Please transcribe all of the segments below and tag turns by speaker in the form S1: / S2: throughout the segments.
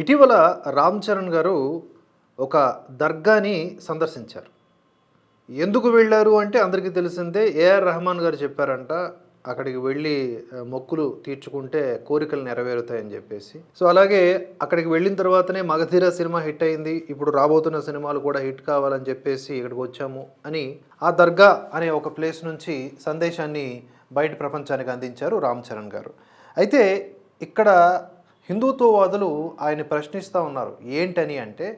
S1: ఇటీవల రామ్ చరణ్ గారు ఒక దర్గాని సందర్శించారు. ఎందుకు వెళ్ళారు అంటే అందరికీ తెలిసిందే ఏఆర్ రెహమాన్ గారు చెప్పారంట అక్కడికి వెళ్ళి మొక్కులు తీర్చుకుంటే కోరికలు నెరవేరుతాయని చెప్పేసి. సో అలాగే అక్కడికి వెళ్ళిన తర్వాతనే మగధీర సినిమా హిట్ అయింది ఇప్పుడు రాబోతున్న సినిమాలు కూడా హిట్ కావాలని చెప్పేసి ఇక్కడికి వచ్చాము అని ఆ దర్గా అనే ఒక ప్లేస్ నుంచి సందేశాన్ని బయట ప్రపంచానికి అందించారు రామ్ చరణ్ గారు. అయితే ఇక్కడ హిందుత్వవాదులు ఆయన ప్రశ్నిస్తూ ఉన్నారు. ఏంటని అంటే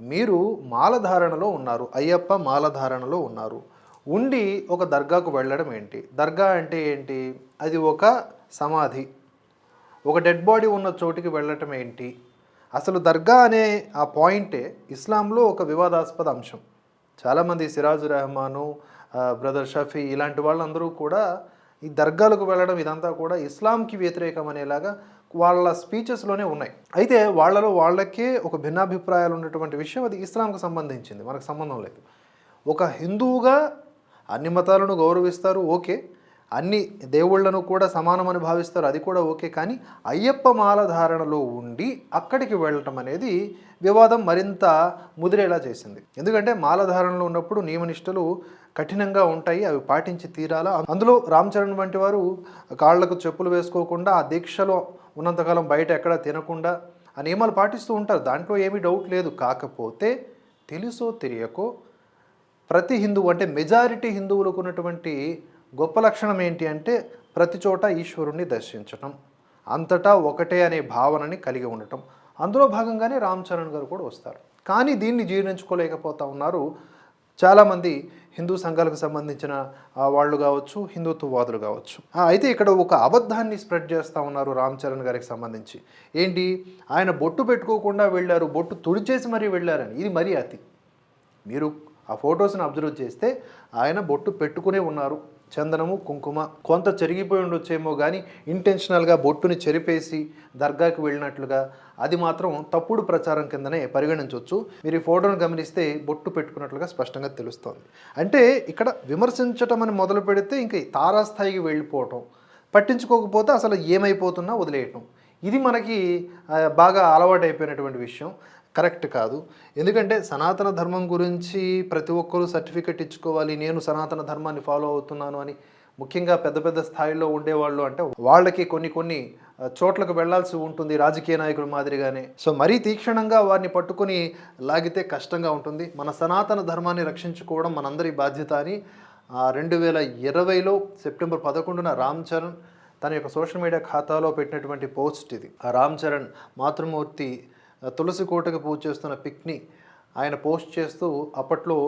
S1: మీరు మాలధారణలో ఉన్నారు అయ్యప్ప మాలధారణలో ఉన్నారు. ఉండి ఒక దర్గాకు వెళ్ళడం ఏంటి? దర్గా అంటే ఏంటి? అది ఒక సమాధి. ఒక డెడ్ బాడీ ఉన్న చోటికి వెళ్ళటం ఏంటి? అసలు దర్గా అనే ఆ పాయింటే ఇస్లాంలో ఒక వివాదాస్పద అంశం. చాలామంది సిరాజు రెహమాను బ్రదర్ షఫీ ఇలాంటి వాళ్ళందరూ కూడా ఈ దర్గాలకు వెళ్ళడం ఇదంతా కూడా ఇస్లాంకి వ్యతిరేకం అనేలాగా వాళ్ళ స్పీచెస్లోనే ఉన్నాయి. అయితే వాళ్ళలో వాళ్ళకే ఒక భిన్నాభిప్రాయాలు ఉన్నటువంటి విషయం అది ఇస్లాంకు సంబంధించింది మనకు సంబంధం లేదు. ఒక హిందువుగా అన్ని మతాలను గౌరవిస్తారు ఓకే. అన్ని దేవుళ్ళను కూడా సమానమని భావిస్తారు అది కూడా ఓకే. కానీ అయ్యప్ప మాల ధారణలో ఉండి అక్కడికి వెళ్ళటం అనేది వివాదం మరింత ముదిరేలా చేసింది. ఎందుకంటే మాల ధారణలో ఉన్నప్పుడు నియమనిష్టలు కఠినంగా ఉంటాయి అవి పాటించి తీరాలా? అందులో రామ్ చరణ్ వంటి వారు కాళ్ళకు చెప్పులు వేసుకోకుండా ఆ దీక్షలో ఉన్నంతకాలం బయట ఎక్కడ తినకుండా ఆ నియమాలు పాటిస్తూ ఉంటారు. దాంట్లో ఏమీ డౌట్ లేదు. కాకపోతే తెలుసో తెలియకో ప్రతి హిందువు అంటే మెజారిటీ హిందువులకు ఉన్నటువంటి గొప్ప లక్షణం ఏంటి అంటే ప్రతి చోట ఈశ్వరుణ్ణి దర్శించటం. అంతటా ఒకటే అనే భావనని కలిగి ఉండటం. అందులో భాగంగానే రామ్ చరణ్ గారు కూడా వస్తారు. కానీ దీన్ని జీర్ణించుకోలేకపోతా ఉన్నారు చాలామంది హిందూ సంఘాలకు సంబంధించిన వాళ్ళు కావచ్చు హిందుత్వవాదులు కావచ్చు. అయితే ఇక్కడ ఒక అబద్ధాన్ని స్ప్రెడ్ చేస్తూ ఉన్నారు రామ్ చరణ్ గారికి సంబంధించి. ఏంటి? ఆయన బొట్టు పెట్టుకోకుండా వెళ్ళారు బొట్టు తుడిచేసి మరీ వెళ్ళారని. ఇది మరీ అతి. మీరు ఆ ఫొటోస్ని అబ్జర్వ్ చేస్తే ఆయన బొట్టు పెట్టుకునే ఉన్నారు. చందనము కుంకుమ కొంత చెరిగిపోయి ఉండొచ్చేమో కానీ ఇంటెన్షనల్గా బొట్టుని చెరిపేసి దర్గాకి వెళ్ళినట్లుగా అది మాత్రం తప్పుడు ప్రచారం కిందనే పరిగణించవచ్చు మీరు ఈ ఫోటోను గమనిస్తే బొట్టు పెట్టుకున్నట్లుగా స్పష్టంగా తెలుస్తోంది. అంటే ఇక్కడ విమర్శించటం అని మొదలు పెడితే ఇంక తారాస్థాయికి వెళ్ళిపోవటం పట్టించుకోకపోతే అసలు ఏమైపోతున్నా వదిలేయటం. ఇది మనకి బాగా అలవాటైపోయినటువంటి విషయం. కరెక్ట్ కాదు. ఎందుకంటే సనాతన ధర్మం గురించి ప్రతి ఒక్కరూ సర్టిఫికెట్ ఇచ్చుకోవాలి. నేను సనాతన ధర్మాన్ని ఫాలో అవుతున్నాను అని ముఖ్యంగా పెద్ద పెద్ద స్థాయిలో ఉండేవాళ్ళు అంటే వాళ్ళకి కొన్ని కొన్ని చోట్లకు వెళ్ళాల్సి ఉంటుంది రాజకీయ నాయకుల మాదిరిగానే. సో మరీ తీక్షణంగా వారిని పట్టుకొని లాగితే కష్టంగా ఉంటుంది. మన సనాతన ధర్మాన్ని రక్షించుకోవడం మనందరి బాధ్యత అని రెండు వేల ఇరవైలో సెప్టెంబర్ పదకొండున రామ్ చరణ్ తన యొక్క సోషల్ మీడియా ఖాతాలో పెట్టినటువంటి పోస్ట్ ఇది. ఆ రామ్ చరణ్ మాతృమూర్తి తులసి కోటకు పూజ చేస్తున్న పిక్ని ఆయన పోస్ట్ చేస్తూ అప్పట్లో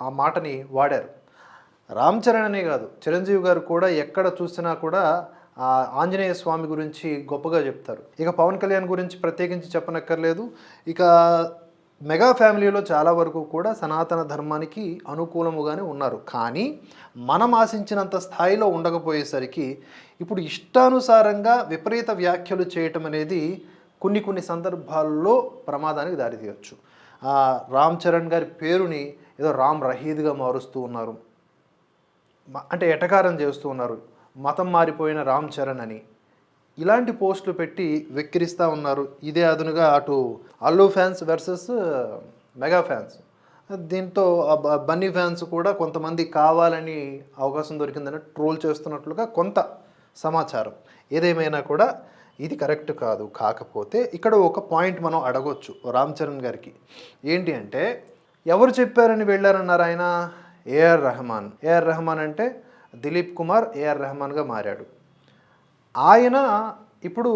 S1: ఆ మాటని వాడారు. రామ్ చరణ్ అనే కాదు చిరంజీవి గారు కూడా ఎక్కడ చూసినా కూడా ఆ ఆంజనేయ స్వామి గురించి గొప్పగా చెప్తారు. ఇక పవన్ కళ్యాణ్ గురించి ప్రత్యేకించి చెప్పనక్కర్లేదు. ఇక మెగా ఫ్యామిలీలో చాలా వరకు కూడా సనాతన ధర్మానికి అనుకూలముగానే ఉన్నారు. కానీ మనం ఆశించినంత స్థాయిలో ఉండకపోయేసరికి ఇప్పుడు ఇష్టానుసారంగా విపరీత వ్యాఖ్యలు చేయటం అనేది కొన్ని కొన్ని సందర్భాల్లో ప్రమాదానికి దారితీయవచ్చు రామ్ చరణ్ గారి పేరుని ఏదో రామ్ రహీద్గా మారుస్తూ ఉన్నారు. అంటే ఎటకారం చేస్తూ ఉన్నారు. మతం మారిపోయిన రామ్ చరణ్ అని. ఇలాంటి పోస్టులు పెట్టి వెక్కిరిస్తూ ఉన్నారు. ఇదే అదునుగా అటు Allu fans versus mega fans. దీంతో బన్నీ ఫ్యాన్స్ కూడా కొంతమంది కావాలని అవకాశం దొరికిందని ట్రోల్ చేస్తున్నట్లుగా కొంత సమాచారం. ఏదేమైనా కూడా ఇది కరెక్ట్ కాదు కాకపోతే ఇక్కడ ఒక పాయింట్ మనం అడగొచ్చు రామ్ చరణ్ గారికి. ఏంటి అంటే ఎవరు చెప్పారని వెళ్ళారన్నారు ఆయన? ఏఆర్ రెహమాన్. ఏఆర్ రెహమాన్ అంటే దిలీప్ కుమార్ ఏఆర్ రెహమాన్గా మారాడు. ఆయన ఇప్పుడు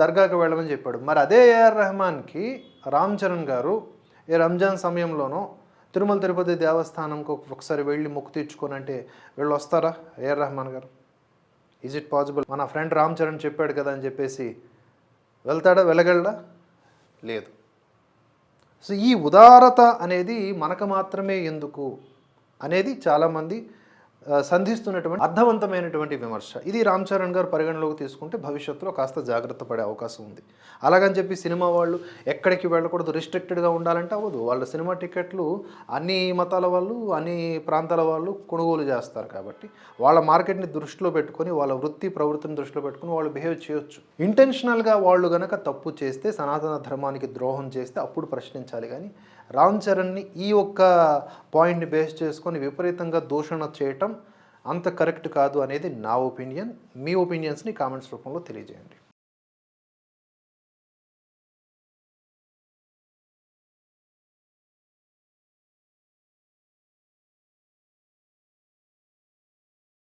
S1: దర్గాకి వెళ్ళమని చెప్పాడు. మరి అదే ఏఆర్ రెహమాన్కి రామ్ చరణ్ గారు ఈ రంజాన్ సమయంలోనో తిరుమల తిరుపతి దేవస్థానంకి ఒకసారి వెళ్ళి మొక్కు తీర్చుకొని అంటే వీళ్ళు వస్తారా ఏఆర్ రెహమాన్ గారు? ఈజ్ ఇట్ పాసిబుల్ మన ఫ్రెండ్ రామ్ చరణ్ చెప్పాడు కదా అని చెప్పేసి వెళ్తాడా? వెళ్ళగలడా? లేదు. సో ఈ ఉదారత అనేది మనకు మాత్రమే ఎందుకు అనేది చాలామంది సంధిస్తున్నటువంటి అర్థవంతమైనటువంటి విమర్శ. ఇది రామ్ చరణ్ గారు పరిగణలోకి తీసుకుంటే భవిష్యత్తులో కాస్త జాగ్రత్త పడే అవకాశం ఉంది. అలాగని చెప్పి సినిమా వాళ్ళు ఎక్కడికి వెళ్ళకూడదు రిస్ట్రిక్టెడ్గా ఉండాలంటే అవ్వదు. వాళ్ళ సినిమా టికెట్లు అన్ని మతాల వాళ్ళు అన్ని ప్రాంతాల వాళ్ళు కొనుగోలు చేస్తారు కాబట్టి వాళ్ళ మార్కెట్ని దృష్టిలో పెట్టుకొని వాళ్ళ వృత్తి ప్రవృత్తిని దృష్టిలో పెట్టుకొని వాళ్ళు బిహేవ్ చేయొచ్చు. ఇంటెన్షనల్గా వాళ్ళు గనక తప్పు చేస్తే సనాతన ధర్మానికి ద్రోహం చేస్తే అప్పుడు ప్రశ్నించాలి కానీ రామ్ చరణ్ని ఈ ఒక్క పాయింట్ని బేస్ చేసుకొని విపరీతంగా దూషణ చేయటం అంత కరెక్ట్ కాదు అనేది నా ఒపీనియన్. మీ ఒపీనియన్స్ని కామెంట్స్ రూపంలో తెలియజేయండి.